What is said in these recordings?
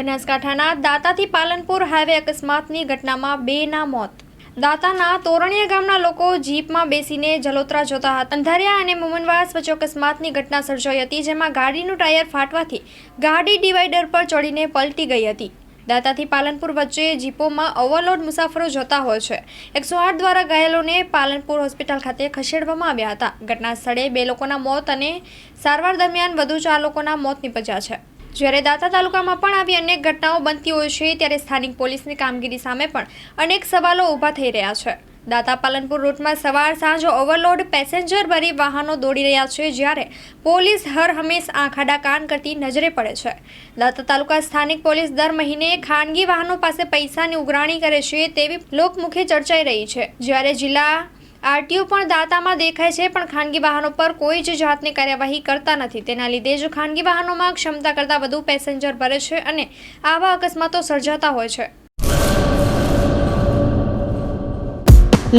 બનાસકાંઠાના દાતાથી પાલનપુર હાઈવે અકસ્માતની ઘટનામાં બેના મોત. દાતાના તોરણીયા ગામના લોકો જીપમાં બેસીને જલોત્રા જોતા હતા. અંધારિયા અને મુમનવાસ વચ્ચે અકસ્માતની ઘટના સર્જાઈ હતી, જેમાં ગાડીનું ટાયર ફાટવાથી ગાડી ડિવાઈડર પર ચડીને પલટી ગઈ હતી. દાતાથી પાલનપુર વચ્ચે જીપોમાં ઓવરલોડ મુસાફરો જતા હોય છે. એકસો આઠ દ્વારા ઘાયલોને પાલનપુર હોસ્પિટલ ખાતે ખસેડવામાં આવ્યા હતા. ઘટના સ્થળે બે લોકોના મોત અને સારવાર દરમિયાન વધુ ચાર લોકોના મોત નીપજ્યા છે. જ્યારે દાતા તાલુકામાં પણ આવી અનેક ઘટનાઓ બનતી હોય છે, ત્યારે સ્થાનિક પોલીસની કામગીરી સામે પણ અનેક સવાલો ઊભા થઈ રહ્યા છે. દાતા પાલનપુર રૂટમાં સવાર સાંજ ઓવરલોડ પેસેન્જર ભરી વાહનો દોડી રહ્યા છે, જ્યારે પોલીસ હર હંમેશ આંખાડા કાન કરતી નજરે પડે છે. દાતા તાલુકા સ્થાનિક પોલીસ દર મહિને ખાનગી વાહનો પાસે પૈસાની ઉઘરાણી કરે છે, તેવી લોકમુખે ચર્ચાઈ રહી છે. જ્યારે જિલ્લા આરટીઓ પણ દાતામાં દેખાય છે, પણ ખાનગી વાહનો પર કોઈ જ જાતની કાર્યવાહી કરતા નથી. તેના લીધે જ ખાનગી વાહનોમાં ક્ષમતા કરતાં વધુ પેસેન્જર ભરે છે અને આવા અકસ્માતો સર્જાતા હોય છે.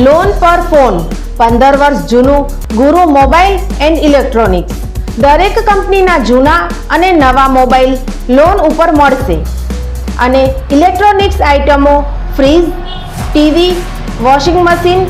લોન પર ફોન પંદર વર્ષ જૂનું ગુરુ મોબાઈલ એન્ડ ઇલેક્ટ્રોનિક્સ. દરેક કંપનીના જૂના અને નવા મોબાઈલ લોન ઉપર મળશે. અને ઇલેક્ટ્રોનિક્સ આઇટમો fridge, TV, washing machine